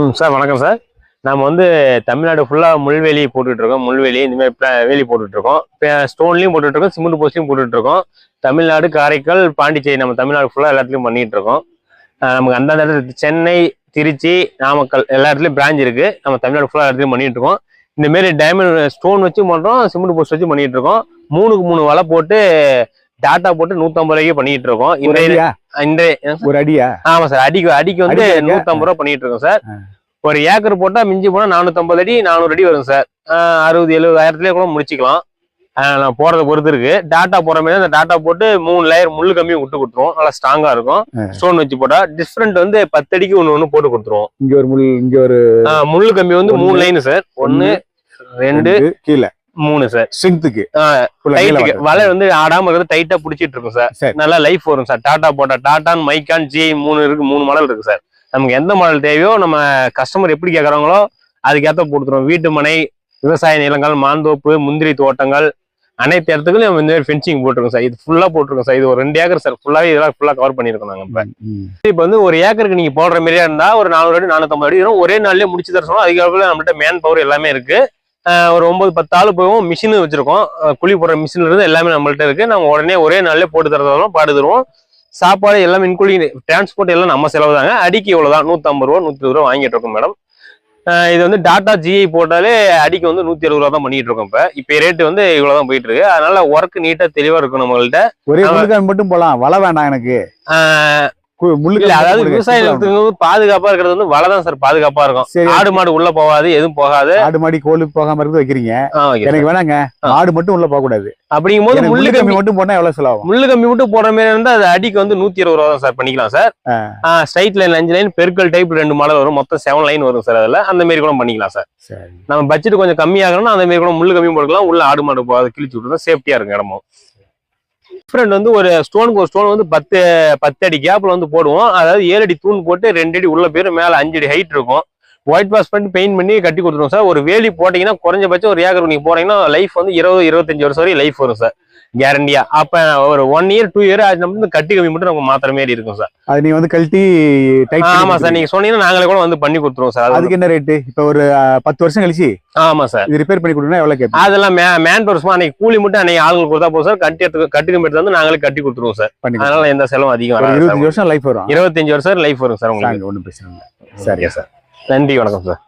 ம் சார் வணக்கம் சார். நம்ம வந்து தமிழ்நாடு ஃபுல்லாக முள்வேலி போட்டுட்ருக்கோம். முள்வேலி இந்த மாதிரி வேலி போட்டுட்ருக்கோம். ஸ்டோன்லையும் போட்டுட்ருக்கோம் சிமெண்ட் போஸ்ட்லையும் போட்டுட்ருக்கோம். தமிழ்நாடு காரைக்கால் பாண்டிச்சேரி நம்ம தமிழ்நாடு ஃபுல்லாக எல்லாத்துலையும் பண்ணிகிட்டு இருக்கோம் நமக்கு அந்தந்த இடத்துல சென்னை திருச்சி நாமக்கல் எல்லா இடத்துலையும் பிரான்ச் இருக்குது நம்ம தமிழ்நாடு ஃபுல்லாக இடத்துலையும் பண்ணிட்டு இருக்கோம் இந்த டைமண்ட் ஸ்டோன் வச்சு பண்ணுறோம் சிமெண்ட் போஸ்ட் வச்சு பண்ணிகிட்டு இருக்கோம் மூணுக்கு மூணு வலை போட்டு டாட்டா போட்டு நூற்றம்பது ரூபாய்க்கு பண்ணிட்டு இருக்கோம் இன்றைய இன்றைய ஒரு அடியா? ஆமா சார். அடிக்கு அடிக்கு வந்து? நூத்தம்பது ரூபா பண்ணிட்டு இருக்கோம் சார். ஒரு ஏக்கர் போட்டா மிஞ்சி போனா நானூத்தம்பது அடி நானூறு அடி வரும் சார். அறுபது எழுபதாயிரத்துலயே கூட முடிச்சுக்கலாம். நான் போறத பொறுத்து இருக்கு. டாட்டா போற மாதிரி அந்த டாட்டா போட்டு மூணு லேயர் முள்ளு கம்மியும் விட்டு கொடுத்துருவோம். நல்லா ஸ்ட்ராங்கா இருக்கும். ஸ்டோன் வச்சு போட்டா டிஃப்ரெண்ட் வந்து பத்து அடிக்கு ஒண்ணு ஒண்ணு போட்டு கொடுத்துருவோம். இங்க ஒரு முள் இங்க ஒரு முள்ளு கம்பி வந்து மூணு லைன் சார். ஒன்னு ரெண்டு கீழே. மூணு சார் ஸ்ட்ரெங்த்துக்கு டைட்டுக்கு வலை வந்து ஆடாம இருக்கிறது டைட்டா பிடிச்சிட்டு இருக்கும் சார். நல்லா லைஃப் வரும் சார் டாடா போட்டா டாட்டான் மைக்கான் ஜி மூணு இருக்கு மூணு மாடல் இருக்கு சார் நமக்கு எந்த மாடல் தேவையோ நம்ம கஸ்டமர் எப்படி கேட்குறாங்களோ அதுக்கேற்ற கொடுத்துருவோம். வீட்டு மனை விவசாய நிலங்கள் மாந்தோப்பு முந்திரி தோட்டங்கள் அனைத்து இடத்துக்கும் நம்ம இந்த மாதிரி ஃபென்சிங் போட்டிருக்கோம் சார் இது ஃபுல்லா போட்டிருக்கோம் சார் இது ஒரு ரெண்டு ஏக்கர் சார் ஃபுல்லாவே இதெல்லாம் ஃபுல்லா கவர் பண்ணியிருக்கோம் நாங்க இப்ப. இப்போ வந்து ஒரு ஏக்கருக்கு நீங்க போடுற மாதிரியா இருந்தா ஒரு நானூறு அடி நானூத்தம்பது அடி வரும் ஒரே நாள்லயே முடிச்சு தர சொன்னா அதுக்கப்புறம் நம்மள்ட்ட மேன் பவர் எல்லாமே இருக்கு. ஒரு ஒன்பது பத்து ஆள் போகும் மிஷின் வச்சிருக்கோம். குழி போடுற மிஷின்ல இருந்து எல்லாமே நம்மள்ட்ட இருக்கு. நம்ம உடனே ஒரே நாள்லயே போட்டு தரதாலும் பாடு தருவோம். சாப்பாடு எல்லாமே இன்க்ளூடிங் டிரான்ஸ்போர்ட் எல்லாம் நம்ம செலவு தாங்க. அடிக்கு இவ்வளவுதான். நூத்தம்பது ரூபா நூத்தி இருபது ரூபா வாங்கிட்டு இருக்கோம் மேடம் இது வந்து டாடா ஜிஐ போட்டாலே அடிக்கு வந்து நூத்தி அறுபது ரூபா தான் பண்ணிட்டு இருக்கோம் இப்ப. இப்ப ரேட்டு வந்து இவ்வளவுதான் போயிட்டு இருக்கு. அதனால ஒர்க் நீட்டா தெளிவா இருக்கும் நம்மள்ட்ட. ஒரே மட்டும் போலாம். வலை வேண்டாம் எனக்கு. அதாவது மட்டும் போடுங்க. விவசாய simple ஆ நிலத்துக்கு வந்து பாதுகாப்பா இருக்கிறது வந்து வலை தான் சார் பாதுகாப்பா இருக்கும். ஆடு மாடு உள்ள போகாது எதுவும் போகாது. ஆடு மாடி கோழி போகாம இருந்து வைக்கிறீங்க. எனக்கு வேணாங்க. ஆடு மட்டும் உள்ள போக கூடாது அப்படிங்கும் போது முள்ளு கம்மி மட்டும் போனா எவ்வளவு செலவாகும்? முள்ளு கம்பி மட்டும் போடுற மாதிரி இருந்தா அது அடிக்கு வந்து நூத்தி இருபது ரூபா தான் சார் பண்ணிக்கலாம் சார். ஸ்ட்ரைட் லைன் அஞ்சு லைன் பெருக்கல் டைப் ரெண்டு மாடல் வரும். மொத்தம் செவன் லைன் வரும் சார் அதுல. அந்த மாதிரி கூட பண்ணிக்கலாம் சார். சரி. நம்ம பட்ஜெட் கொஞ்சம் கம்மியாகணும்னா அந்த மாதிரி கூட முள்ளு கம்மி போட்டுக்கலாம். உள்ள ஆடு மாடு போகாது கிழிச்சு விட்டுருந்தா சேஃப்டியா இருக்கும் இடமும். டிஃப்ரெண்ட் வந்து ஒரு ஸ்டோனுக்கு ஒரு ஸ்டோன் வந்து பத்து பத்து அடி கேப்ல வந்து போடுவோம். அதாவது ஏழு அடி தூண் போட்டு ரெண்டு அடி உள்ள போயிடும் மேல அஞ்சு அடி ஹைட் இருக்கும். ஒயிட் வாஷ் பண்ணி பெயிண்ட் பண்ணி கட்டி கொடுத்துருவோம் சார் ஒரு வேலி போட்டீங்கன்னா குறைஞ்சபட்சம் ஒரு ஏக்கர் நீங்க போறீங்கன்னா லைஃப் வந்து இருபது இருபத்தஞ்சு வருஷம் வரையும் லைஃப் வரும் சார் கேரண்டியா அப்ப ஒரு ஒன் இயர் டூ இயர் ஆச்சு நம்ம வந்து கட்டி கம்மி மட்டும் நமக்கு மாத்திர மாதிரி இருக்கும் சார் அது நீ வந்து கழட்டி டைட் ஆமா சார் நீங்க சொன்னீங்கன்னா நாங்களே கூட வந்து பண்ணி கொடுத்துருவோம் சார் அது அதுக்கு என்ன ரேட்டு இப்ப ஒரு பத்து வருஷம் கழிச்சு ஆமா சார் இது ரிப்பேர் பண்ணி கொடுத்தா எவ்வளவு கேட்பீங்க? அதெல்லாம் மேன் பவர் அன்னைக்கு கூலி மட்டும் அன்னைக்கு ஆளுங்களுக்கு கொடுத்தா போதும் சார் கட்டி கட்டி கம்பி எடுத்து வந்து நாங்களே கட்டி கொடுத்துருவோம் சார் அதனால எந்த செலவும் அதிகம் இருபத்தஞ்சு. வருஷம் லைஃப் வரும். இருபத்தஞ்சு வருஷம் லைஃப் வரும் சார் உங்களுக்கு. ஒன்றும் பிரச்சனை இல்லை. சரி சார் நன்றி வணக்கம் சார்